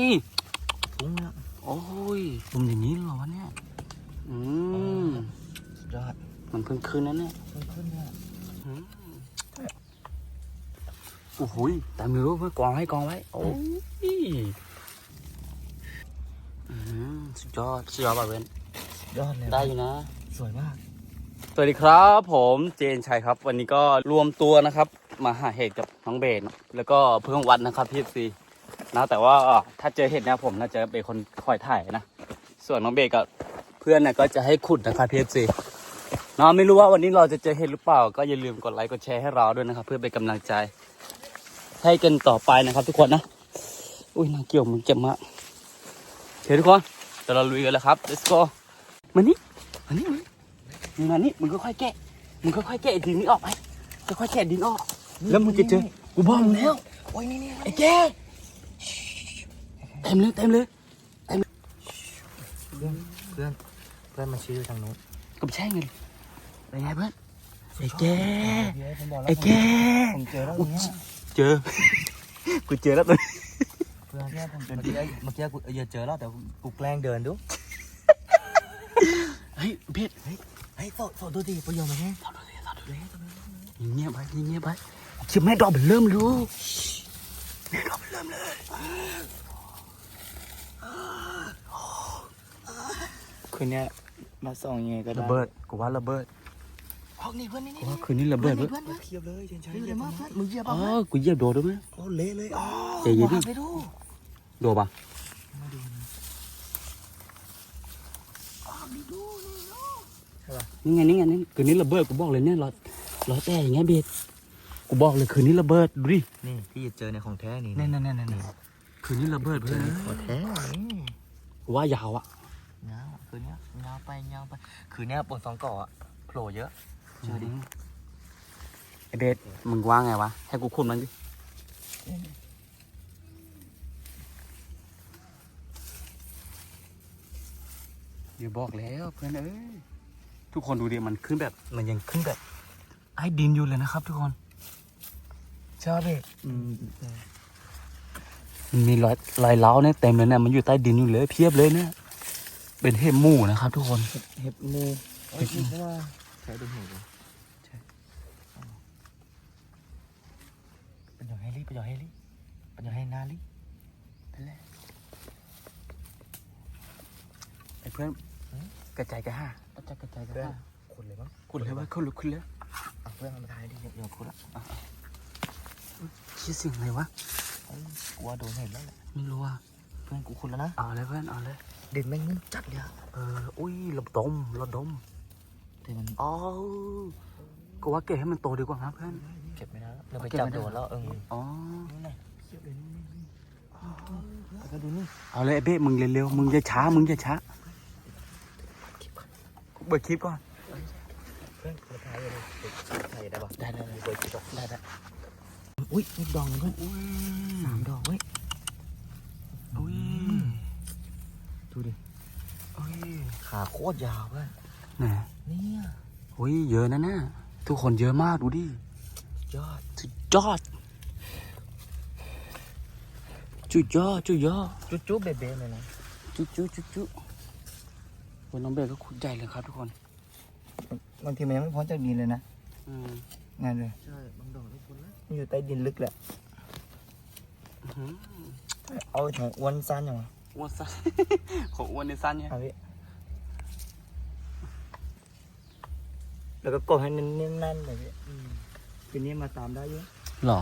นี่ฟุ้งเนี่ยโอ้ยผมอย่างนี้เหรอวะเนี่ย อืมสุดยอดมันเพิ่งคืนนั้นเนี่ยขึ้นขึ้นเนี่ยอืมโอ้โหยตามไม่รู้เพื่อกองให้กองไว้ โอ้ยอืมสุดยอดสุดยอดป่ะเว้นสุดยอดเลยได้อยู่นะ สวยมาก สวัสดีครับผมเจนชัยครับ วันนี้ก็รวมตัวนะครับ มาหาเห็ดกับน้องเบนแล้วก็เพื่อนวัดนะครับพี่ซี นะแต่ว่าถ้าเจอเห็ดเนี่ยผมน่าจะเป็นคนคอยถ่ายนะ ส่วนน้องเบนกับเพื่อนเนี่ยก็จะให้ขุดนะครับพี่ซีเนาะไม่รู้ว่าวันนี้เราจะเจอเห็ดหรือเปล่า ก็อย่าลืมกดไลค์กดแชร์ให้เราด้วยนะครับ เพื่อเป็นกำลังใจ ให้กันต่อไปนะครับ ทุกคนนะ อุ้ยนางเกี่ยวมึงเจ็บมากโอเคทุกคนเดี๋ยวเราลุยกันแล้วครับ let's go มานี่มานี่มานี่มึงมานี่มึงก็ค่อยๆแกะมึงก็ค่อยๆแกะดินนี้ออกไปค่อยๆแกะดินออก แล้วมึงจะเจอกูบอกมึงแล้วโอ้ยนี่นี่ไอ้แกเต็มเลยเต็มเลยเพื่อนเพื่อนเพื่อนมาชี้อยู่ทางนู้นก็ไม่ใช่ไงเป็นไงเพื่อนไอ้แกผมบอกแล้วไอ้แกผมเจอแล้วเนี่ยเจอกูเจอแล้วตัวนี้เพื่อนเนี่ยผมเจอเมื่อกี้เมื่อกี้กูอย่าเจอแล้วแต่กูแกล้งเดินดูเฮ้ยเพียรเฮ้ยโสดโสดดูดิประโยชน์มันแห้งทำดูสิทำดูสิเงียบไปเงียบไปชิบแม่ดอกเป็นเริ่มรู้แม่ดอกเป็นเริ่มเลย คืนนี้มาส่องยังไงก็ได้ระเบิดกูว่าระเบิดห้องนี้เพื่อนนี่กูว่าคืนนี้ระเบิดเว้ยเพื่อนเทียบเลยเฉยๆเลยมากเพื่อนมึงเหยียบอ๋อเอาไหมกูเหยียบโดดด้วยมั้ยโอ้เละเลยอ๋อใจเย็นดิวางไปดูโดดปะมาดูนะอ๋อมีดูนี่เนาะใช่ป่ะนี่ไงนี่ไงนี่คืนนี้ระเบิดกูบอกเลยเนี่ยรอรอแต่อย่างเงี้ยเบสกูบอกเลยคืนนี้ระเบิดดูดินี่ที่จะเจอในของแท้นี่แน่นแน่นแน่นคืนนี้ระเบิดเพื่อนของแท้นี่กูว่ายาวอะ เงาคืนเนี้ยเงาไปเงาไป คืนเนี้ยบนสองเกาะอะโผล่เยอะเชื่อดิไอเบสมึงว่าไงวะ ให้กูขุดมันดิ อย่าบอกแล้วเพื่อนเอ้ย ทุกคนดูดิมันขึ้นแบบ มันยังขึ้นแบบ ไอ้ดินอยู่เลยนะครับทุกคน ชอบพี่อืมมันมีรอยรอยเล้าเนี่ยเต็มเลยเนี่ยมันอยู่ใต้ดินอยู่เลย เพียบเลยเนี่ย เป็นเห็บหมู่นะครับ ทุกคน เห็บมูเอ้ยคิดว่าใช้เป็นเห็บเหรอใช่อ๋อเป็นอย่างให้รีเป็นอย่างให้รีเป็นอย่างให้นารีนั่นแหละไอ้เพื่อนกระจายกันห้ากระจายกระจายกันห้าคนเลยมั้งขุดเลยว่าเขาลุกขึ้นแล้วอะเพื่อนมันทายดิเดี๋ยวคนละคิดสิ่งอะไรวะเอ้ยกูว่าโดนเห็นแล้วแหละไม่รู้ว่าเพื่อนกูคุณแล้วนะเอาเลยเพื่อนเอาเลย ดินแม่งนิ่มจัดเลยอะเอออุ้ยระดมระดมแต่มันอ๋อกูว่าเก็บให้มันโตดีกว่านะเพื่อนเก็บไม่ได้แล้วเราไปเก็บจับไม่ได้โดนแล้วเอออ๋อนี่ไงเทียบเลยนี่นี่นี่แล้วก็ดูนี่เอาเลยไอ้เบ้มึงเร็วๆมึงอย่าช้ามึงอย่าช้าเบิดคลิปก่อนเพื่อนกูถ่ายเลยถ่ายได้ปะได้ได้ได้เปิดคลิปอะได้ได้อุ้ยนี่ดองเพื่อน อุ้ย สามดอกเว้ย อุ้ย ดูดิ อุ้ย ขาโคตรยาวเพื่อนแหน่เนี่ยอุ้ยเยอะนะเนี่ยทุกคนเยอะมากดูดิยอดสุดยอดจุดยอดจุดยอดจุ๊จุ๊เบ๊ะๆเลยนะจุดจุดจุดจุดวันน้องเบลก็ขุดใหญ่เลยครับทุกคนบางทีมันยังไม่พ้นจากดินเลยนะอืมงานเลยใช่บางดอกไม่พ้นแล้วมันอยู่ใต้ดินลึกแหละอื้อหือเอาถังอ้วนสั้นอย่างวะอ้วนสั้นของอ้วนในสั้นเนี่ย เอาพี่ แล้วก็กดให้แน่นๆเลยพี่ทีนี้มาตามได้เยอะหรอ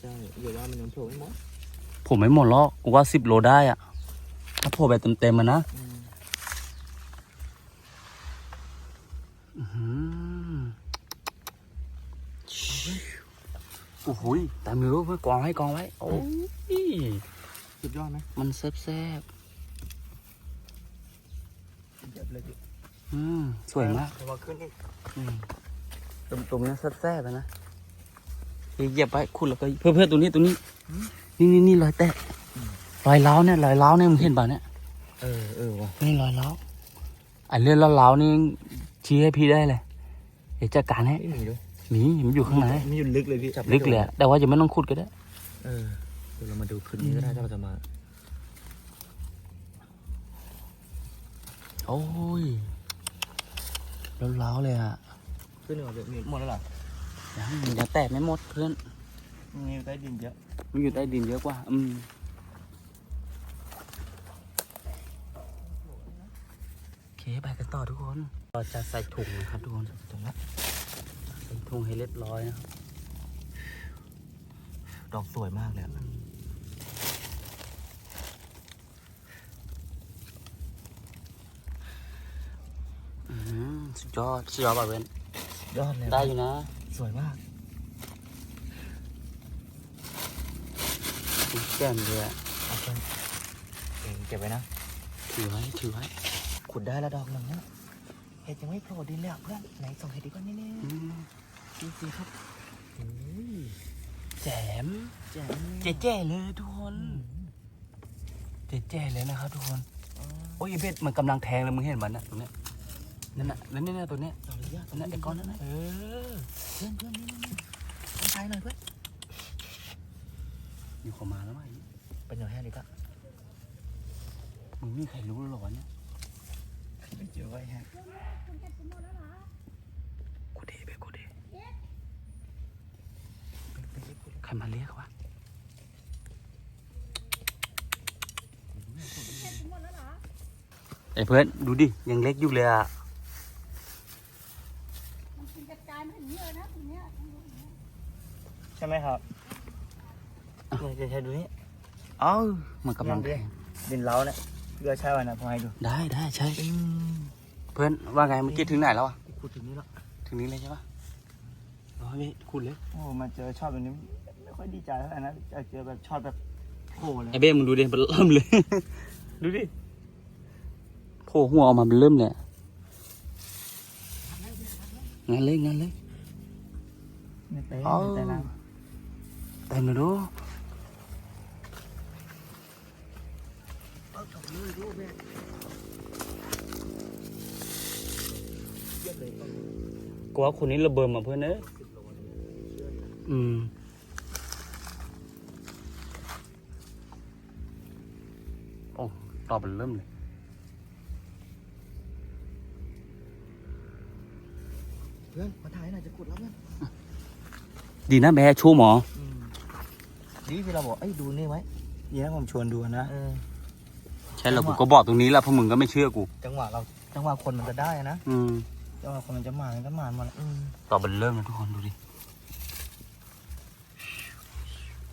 ใช่อย่าว่ามันยังโผล่ไม่หมดผมไม่หมดหรอกกูว่าสิบโลได้อะถ้าโผล่แบบเต็มๆมันนะอืมอื้อหือโอ้โหยแต่ไม่รู้เพื่อกองให้กองไว้ โอ้ยสุดยอดไหมมันแซ่บแซ่บสุดยอดเลยพี่ๆ สวยมากระวังขึ้นอีกตุ่มๆนี่มนะแซ่บๆนะเหยียบไปคุณแล้วก็เพื่อเๆตัวนี้ตัวนี้นี่นี่นี่รอยแตะรอยเล้าเนี่ยรอยเล้าเนี่ยมึงเห็นป่ะเนี่ยเออเออว่ะนี่รอยเล้าอันเรื่องเล้าๆนี่ชี้ให้พี่ได้เลยเดี๋จัดการให้หมีด้มันอยู่ข้างในมันอยู่ลึกเลยพี่จับลึกเลยแต่ว่าจะไม่ต้องขุดก็ได้ เออเดี๋ยวเรามาดูคืนนี้ก็ได้ถ้าเราจะมา โอ้ย ล้าวๆเลยอะขึ้นหนึ่งเดี๋ยวมีหมดแล้วเหรอยังยังแตกไม่หมดเพื่อนมีใต้ดินเยอะมันอยู่ใต้ดินเยอะกว่า อืมโอเคไปกันต่อทุกคนเราจะใส่ถุงนะครับทุกคนตรงนั้นใส่ถุงให้เรียบร้อยนะครับดอกสวยมากเลยอะ อืมสุด ยอดสุดยอดป่ะเว้นยอดเลยได้อยู่นะ สวยมากแจ่มเลยอะเอาเพื่อนเองเก็บไว้นะ ถือไว้ ถือไว้ ขุดได้แล้วดอกหนึ่งนะเห็ดยังไม่โผล่ดินเลยอะเพื่อน ไหนส่งเห็ดดีกว่านี่นี่อืมดูสิครับโอ้ยแจ่มแจ๋วเจ๊ๆเลยทุกคนเจ๊ๆเลยนะครับทุกคน โอ้ยไอ้เบ็ดมันกำลังแทงเลยมึงเห็นมันนะตรงเนี้ย นั่นน่ะนั่นนี่นะตัวเนี้ยดอกเลยยตัวเนี้ยไอ้ก้อนนั่นน่ะเออเพื่อนเพื่อนนี่นี่นี่ต้องใช้หน่อยเพื่อนอยู่ข้ามาแล้วมั้งเป็นอย่างแห้ดีก็มึงนี่ใครรู้หรอวะเนี่ยไม่เจอไว้ฮะกูเดเบ็ดกูเดใครมาเรียกวะไอ้เพื่อนดูดิยังเล็กอยู่เลยอะ มันกินกระจายไม่ถึงเยอะนะตรงเนี้ย ใช่ไหมครับเนี่ยจะใช้ดูนี่เอ้ามันกำลังแทงดินเล้าเนี่ยเพื่อใช้ไว้นะพอให้ดู ได้ได้ใช่เพื่อนว่าไงเมื่อกี้ถึงไหนแล้วอะขุดถึงนี่แล้ว ถึงนี้เลยใช่ปะเอาพี่คุณเลย โอ้มาเจอช็อตแบบนี้ไม่ค่อยดีใจเท่าไหร่นะจะเจอแบบช็อตแบบโผล่เลยไอ้เบ้มึงดูดิมันเริ่มเลย ดูดิโผล่หัวออกมามันเริ่มเลยอะงั้นเลยงั้นเลยไม่เต้เอาไม่เต้นะ เต็มเลยดูเอาจบเลยดูแม่เยี่ยมเลยกูว่าคนนี้ระเบิดมาเพื่อนเนอะอืมโอ้ตอบมันเริ่มเลยเพื่อนมาถ่ายหน่อยจะขุดแล้วเพื่อนดีนะแม่ชูหมอ ดีที่เราบอกเอ้ยดูนี่ไว้ดีนะผมชวนดูนะ เออ ใช่เหรอกูก็บอกตรงนี้แหละเพราะมึงก็ไม่เชื่อกู จังหวะเราจังหวะคนมันจะได้นะอืมจังหวะคนมันจะมามันจะมามันอืมต่อมันเริ่มเลยทุกคนดูดิ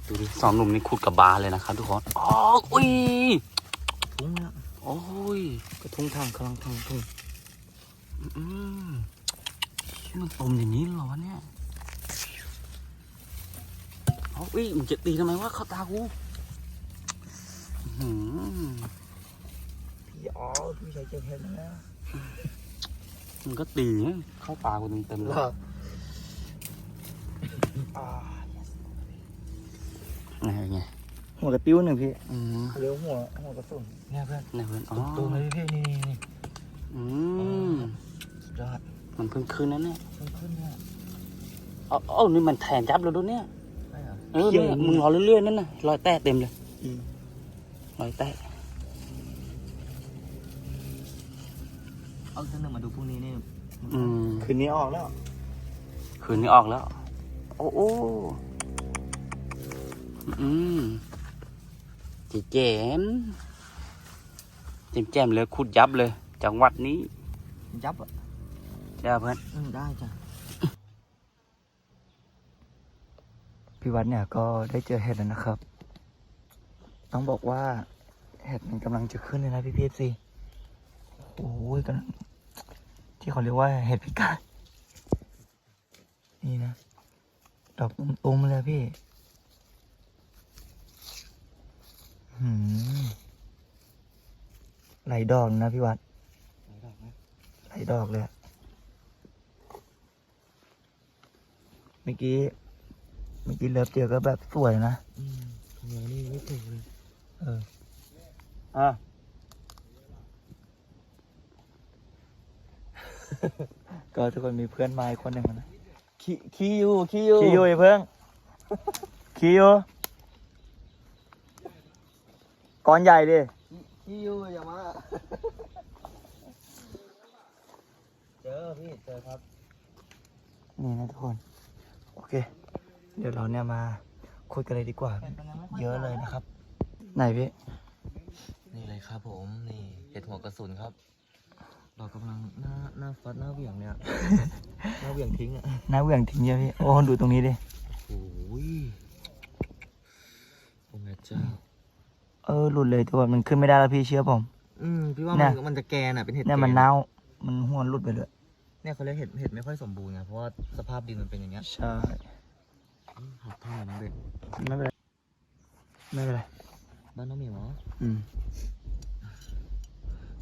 ดูดิสองหนุ่มนี่ขุดกับบาเลยนะครับทุกคน อ๋ออุ้ย ทุ่งเนี่ยโอ้ย กระทุ่งทางกำลังทางทุ่งอืมมันตมอย่างนี้เหรอวะเนี่ยเอาอุ้ยมึงจะตีทำไมวะเข้าตากูอื้อหือพี่อ๋อพี่ชายเจ็บเห็นนะมึงก็ตีนะเข้าตากูเต็มๆเลยอ่าไงไงหัวกระติ้วหนึ่งพี่อืมเขาเรียกว่าหัวหัวกระสุนเนี่ยเพื่อนเนี่ยเพื่อนอ๋อตัวเลยพี่นี่นี่นี่อืมสุดยอดมันเพิ่งขึ้นนั่นเนี่ยขึ้นขึ้นเนี่ยเอาเอานี่มันแทนจับแล้วดูเนี่ยใช่ เหรอเออเนี่ยมึงรอเรื่อยๆนั่นน่ะรอยแตะเต็มเลยอืม รอยแตะเอาเส้นหนึ่งมาดูพรุ่งนี้นี่อืมคืนนี้ออกแล้ว คืนนี้ออกแล้ว โอ้โอ้อืมเจ๋เจ๋มเจ๋มแจ่มเลยขุดยับเลย จังหวัดนี้ยับอะใช่ปะเพื่อน อืมได้จ้ะ พี่วัดเนี่ยก็ได้เจอเห็ดแล้วนะครับ ต้องบอกว่าเห็ดมันกำลังจะขึ้นเลยนะพี่พีซีโอ้ยกำลังที่เขาเรียกว่าเห็ดพิการนี่นะ ดอกตุ้มๆเลยพี่หืมไหลดอกนะพี่วัดไหลดอกเลย เมื่อกี้ เมื่อกี้เลิฟเจอก็แบบสวยนะอืมทำไมนี่ไม่ถูกเลย เอออะ ก็ทุกคนมีเพื่อนมาอีกคนหนึ่งนะขี้ขี้อยู่ขี้อยู่คิวไอ้เพิ่งคิวก้อนใหญ่ดิขี้อยู่อย่ามาอพี่เจอครับ นี่นะทุกคน โอเค เดี๋ยวเราเนี่ยมาคุยกันเลยดีกว่า เยอะเลยนะครับ ไหนพี่ นี่เลยครับผมนี่เห็ดหัวกระสุนครับ เรากำลังหน้าหน้าฟัดหน้าเหวี่ยงเนี่ยหน้าเหวี่ยงทิ้งอะน้าเหวี่ยงทิ้งเยอะพี่ โอ้ดูตรงนี้ดิ โอ้ยโอ้แม่เจ้า เออหลุดเลยทุกคนมันขึ้นไม่ได้แล้วพี่เชื่อผม อืมพี่ว่าเนี่มันยมันจะแกนอะเป็นเห็ดเนี่ยแกมันเน่า มันหัวหลุดไปเลย เนี่ยเขาเรียกเห็ดเห็ดไม่ค่อยสมบูรณ์ไงเพราะว่าสภาพดินมันเป็นอย่างเงี้ย ใช่อืม หักท่าน้องเบ็ดไม่เป็นไรไม่เป็นไรบ้านน้องหมีเหรออืม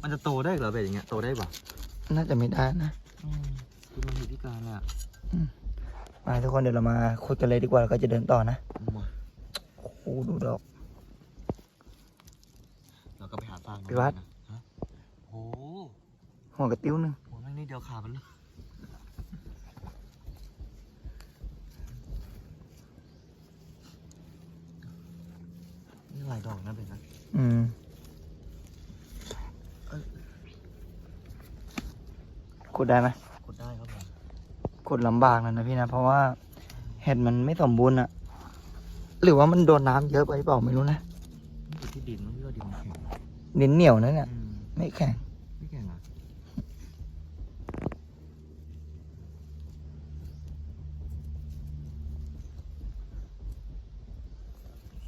มันจะโตได้เหรอเบ็ดอย่างเงี้ยโตได้ปะน่าจะไม่ได้นะอืมคือมันมีพิการเลยอะมาทุกคนเดี๋ยวเรามาคุยกันเลยดีกว่าแล้วก็จะเดินต่อนะมาโอ้โหดูดอกเราก็ไปหาฟางน้องพี่วัดเบ็นะฮะโอ้โหหัวกระติ้วหนึงโหแม่งนี่เดียวขาดมันเลย นี่หลายดอกนะเบ็ดนะอืมขุดได้ไหมกดได้ครับผมขุดลำบากนะนะพี่นะ เพราะว่าเห็ดมันไม่สมบูรณ์อะหรือว่ามันโดนน้ำเยอะไปเปล่าไม่รู้นะนี่อยู่ที่ดินมันเลือดินมันแข็งดินเหนียวนะเนี่ย อืม ไม่แข็งไม่แข็งอะ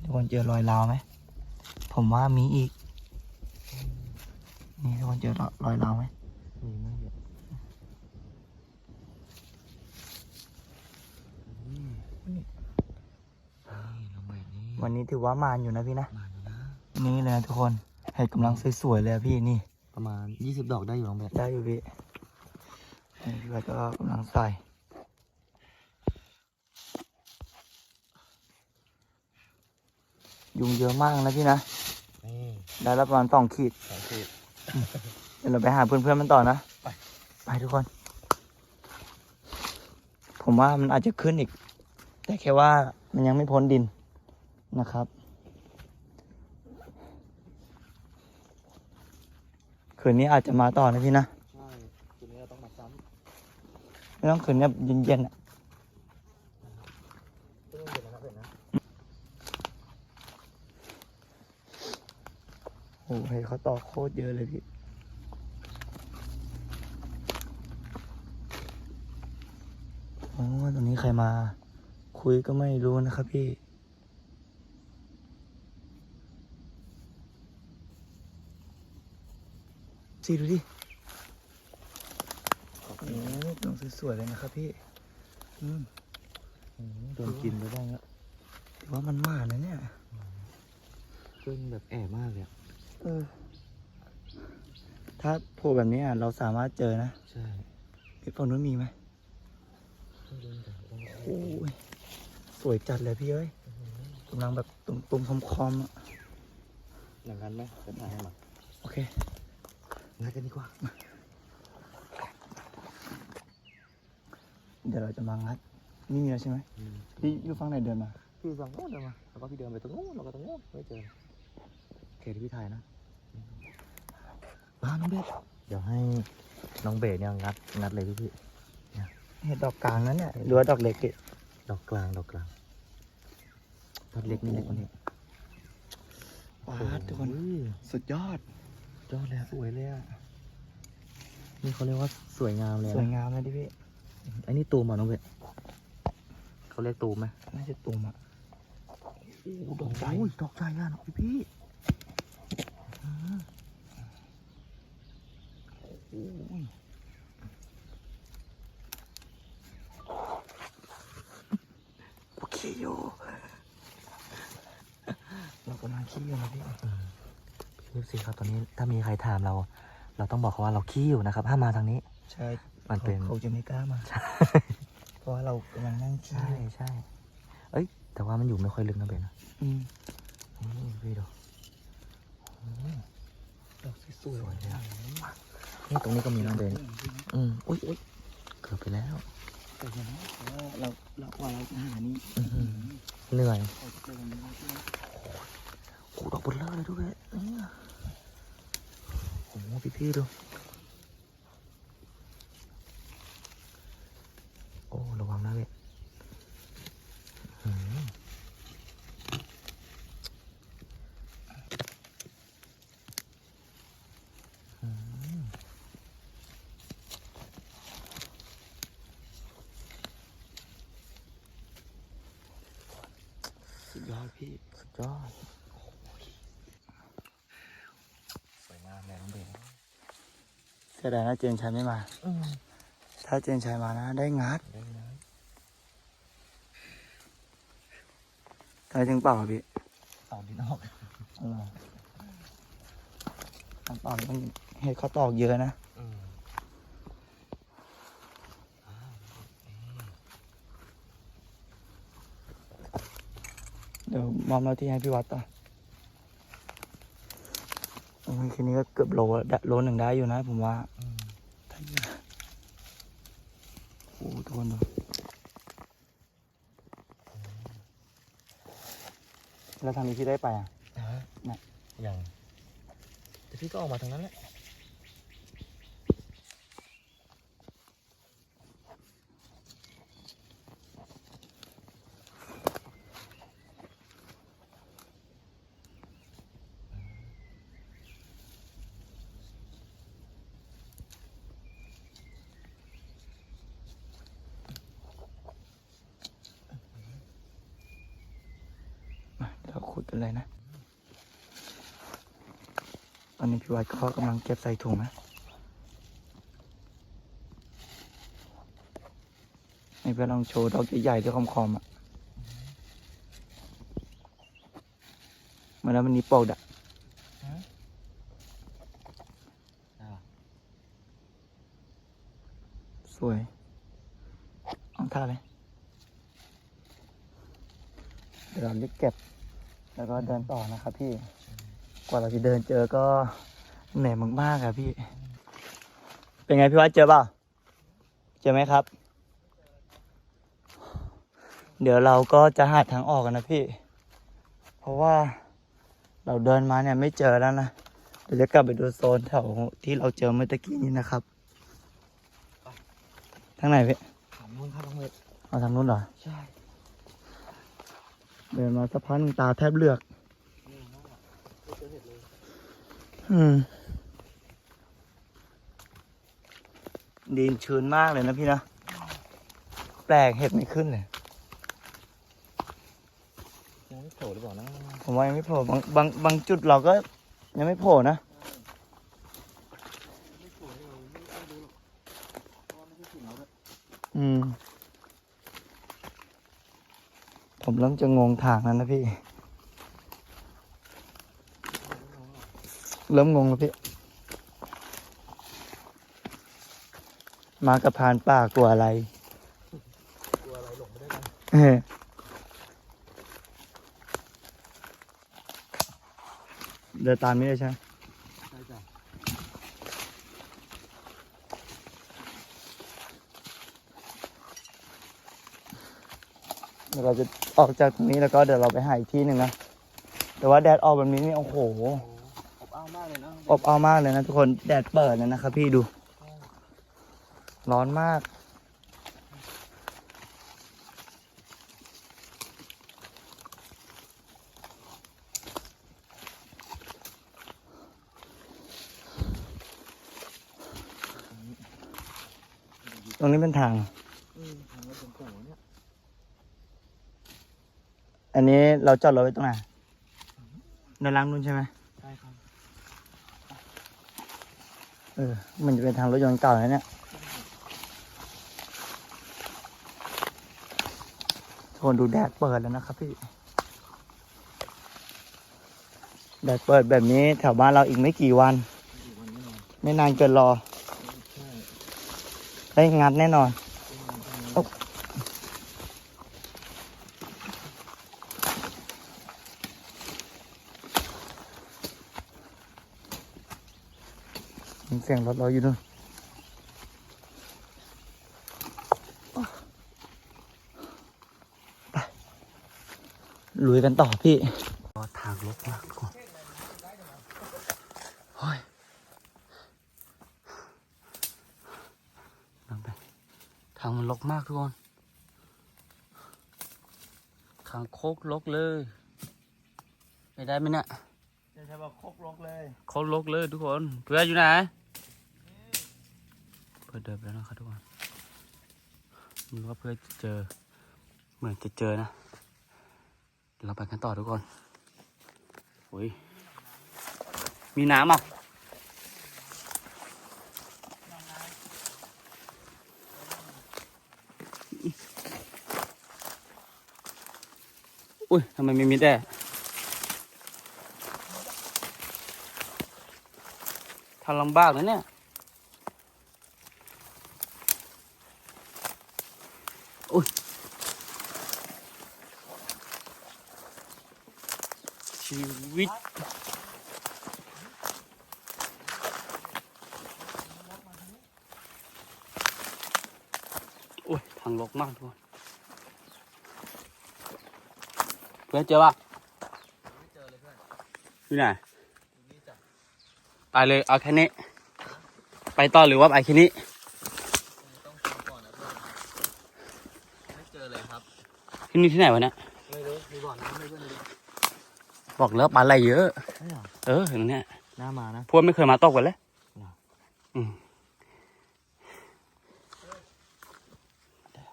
ทุก คนเจอรอยราวไหม ผมว่ามีอีก นี่ทุกคนเจอรอยราวไหมมีไหมเดี๋ยวอืมนี่ลงไปนี่วันนี้ถือว่ามานอยู่นะพี่นะมาอยู่นะนี่เลยนะทุกคนเห็ดกำลังสวยๆเลยอะพี่นี่ ประมาณยี่สิบดอกได้อยู่น้องเบ็ดได้อยู่พี่นี่พี่วัดก็กำลังใส่ ยุงเยอะมากนะพี่นะนี่ได้แล้วประมาณสองขีดสองขีดเดี๋ยวเราไปหาเพื่อนๆมันต่อนะ ไป ไปทุกคน ผมว่ามันอาจจะขึ้นอีก แต่แค่ว่ามันยังไม่พ้นดินนะครับคืนนี้อาจจะมาต่อนะพี่นะ ใช่ทีนี้เราต้องมาซ้ไม่ต้องคืนนี้เย็นๆอะำเรื่องเย็นนะครับเบ็ดนะ โอ้โหให้เขาต่อโคตรเยอะเลยพี่โอ้ตรงนี้ใครมา คุยก็ไม่รู้นะครับพี่สิดูดิโอ้โหลงสวยๆเลยนะครับพี่อืมอืมโดนกินไปบ้างแล้วถือว่ามันมากนะเนี่ยขึ้นแบบแอบมากเลยอะ เออ ถ้าโผล่แบบนี้อะเราสามารถเจอนะ ใช่พี่ฝั่งนู้นมีไหมต้องเดินแต่ต้องโอ้ย สวยจัดเลยพี่เอ้ยกำลังแบบตุ่มๆคอมๆอะอย่างนั้นไหมจะถ่ายให้มาโอเคงัดกันดีกว่า เดี๋ยวเราจะมางัด นี่มีแล้วใช่ไหมอืมพี่อยู่ฝั่งไหนเดินมา พี่ฝั่งโน้นเดินมา แล้วก็พี่เดินไปตรงโน้นแล้วก็ตรงโน้นไม่เจอโอเคที่พี่ถ่ายนะ บ้านน้องเบสเดี๋ยวให้น้องเบสเนี่ยงัดงัดเลยพี่พี่เห็ดดอกกลางนั้นเนี่ยหรือว่าดอกเล็กพี่ดอกกลางดอกกลางดอกเล็กนี่เล็กกว่านี้ว้าดทุกคนโอ้ยสุดยอดยอดเลยอะสวยเลยอะนี่เขาเรียกว่าสวยงามเลยสวยนะงามเลยดิพี่ไอ้นี่ตูมเหรอน้องเบสเขาเรียกตูมไหมน่าจะตุ่มอะโอ้โหดอกใหญ่โอ้ยดอกใหญ่อะน้องพี่พี่ โอ้ยโอเคอยู่เรากำลังขี้อยู่นะพี่พี่สิครับตอนนี้ถ้ามีใครถามเรา เราต้องบอกเขาว่าเราขี้อยู่นะครับห้ามมาทางนี้ ใช่มันเป็น เขาจะไม่กล้ามา เพราะว่าเรากำลังนั่งขี้ใช่ใช่ เอ้ย แต่ว่ามันอยู่ไม่ค่อยลึกนะเบนนะอืมนี่พี่ดูดอกสวยสวยเลยอะ นี่ตรงนี้ก็มีนะเบนอืมอุ้ยอุ้ยเกือบไปแล้วๆแต่ยังนะแต่ว่าเราเรากว่าเราจะหานี่อื้อหือเหนื่อยเราจะเจอกันไม่ได้ใช่ไหมโอ้ดอกเบลเลอร์เลยด้วยเบนเนี่ยโอ้โหพี่พี่ๆดู ยอดสวยงามเลยน้องเบน เสียดายนะเจนชัยไม่มาอืมถ้าเจนชัยมานะได้งัดได้นะทำไมถึงเปล่าอะพี่เต่าดินออกอ๋อทำเปล่าต้องเห็ดเขาตอกเยอะนะอืมเดี๋ยวมอบหน้าที่ให้พี่วัดต่อโอ้ย คืนนี้ก็เกือบโลแล้วได้โลหนึ่งได้อยู่นะ ผมว่าอืมได้เยอะโอ้โหทุกคนดูแล้วทางนี้พี่ได้ไปอะฮะน่ะยังแต่พี่ก็ออกมาทางนั้นแหละ มา เดี๋ยวเรนะ ตอนนี้พี่วัดก็กำลังเก็บใส่ถุงนะให้เพื่อนลองโชว์ดอกใหญ่ๆที่คอมๆอะเมื่อนั้นมันนี้ปอกดะอ่าสวยเอาท่าเลยเดี๋ยวเรารีบเก็บ แล้วก็เดินต่อนะครับพี่ กว่าเราจะเดินเจอก็เหนื่อยมากๆครับพี่ เป็นไงพี่วัดเจอเปล่า เจอไหมครับ เดี๋ยวเราก็จะหาทางออกกันนะพี่ เพราะว่าเราเดินมาเนี่ยไม่เจอแล้วนะ เดี๋ยวจะกลับไปดูโซนแถวที่เราเจอเมื่อตะกี้นี้นะครับทางไหนพี่ถามนู้นครับน้องเบนเอาทางนู้นเหรอ ใช่ เดินมาสักพักหนึ่งตาแทบเลือก อืม ดินชื้นมากเลยนะพี่นะ แปลกเห็ดไม่ขึ้นเลย ยังไม่โผล่หรือเปล่านะผมว่ายังไม่โผล่บางบางบางจุดเราก็ยังไม่โผล่นะ อืม ผม เริ่มจะงงทางแล้วนะพี่ เริ่มงงแล้วพี่ มากับพรานป่ากลัวอะไร กลัวอะไรหลงไม่ได้กันเออเดินตามไม่ได้ใช่ไหม ใช่จ้ะ เดี๋ยวเราจะออกจากตรงนี้แล้วก็เดี๋ยวเราไปหาอีกที่หนึ่งนะ แต่ว่าแดดออกแบบนี้นี่โอ้โห อบอ้าวมากเลยนะอบอ้าวมากเลยนะทุกคน แดดเปิดเลยนะครับพี่ดู ร้อนมาก ตรงนี้เป็นทาง อืมทางรถเก่าๆเนี่ย อั นนี้เราจอดรถไว้ตรงไหนในร้านนู้นใช่ไหมใช่ครับเออมันจะเป็นทางรถยนต์เก่าแล้วเนี่ยทุกคนดูแดดเปิดแล้วนะครับพี่แดดเปิดแบบนี้แถวบ้านเราอีกไม่กี่วันอยู่วันนี้นอนไม่นานเกินรอใช่ได้งัดแน่นอน มีเสียงรถเราอยู่ด้วยไปลุยกันต่อพี่ทางลกมากทุกคนเฮ้ยนั่งไปทางมันลกมากทุกคน ทางโคกลกเลยไม่ได้ไหมเนี่ยจะใช้ว่าคกลกเลย โคกลกเลยทุกคน เพื่อนอยู่ไหน เดินไปแล้วนะครับทุกคนมันว่าเพื่อจะเจอ เหมือนจะเจอนะ เราไปกันต่อทุกคนโอ้ย มีน้ำอะอุ้ยทำไมไม่มีแด่ทำลำบากนะเนี่ย ชีวิต โอ้ย ทางลกมากทุกคนเพื่อนเจอปะไม่เจอเลยเพื่อนอยู่ไหนอยู่นี่จ้ะไปเลยเอาแค่นี้ ไปต่อหรือว่าไปแค่นี้ต้องฟังก่อนนะเพื่อนไม่เจอเลยครับที่นี่ที่ไหนวะเนี่ยไม่รู้มีบ่อน้ำไหมเพื่อนดูดิบอกแล้วปลาไหลเยอะใช่เหรอเออเห็นเนี่ยหน้ามานะพวกไม่เคยมาตกกันเลยเหรออืม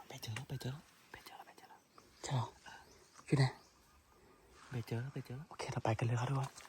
ไปเจอแล้วไปเจอแล้วไปเจอแล้วไป เจอแล้วใช่หรออยู่ไปเจอแล้วไปเจอแล้วโอเคเราไปกันเลยครับทุกคน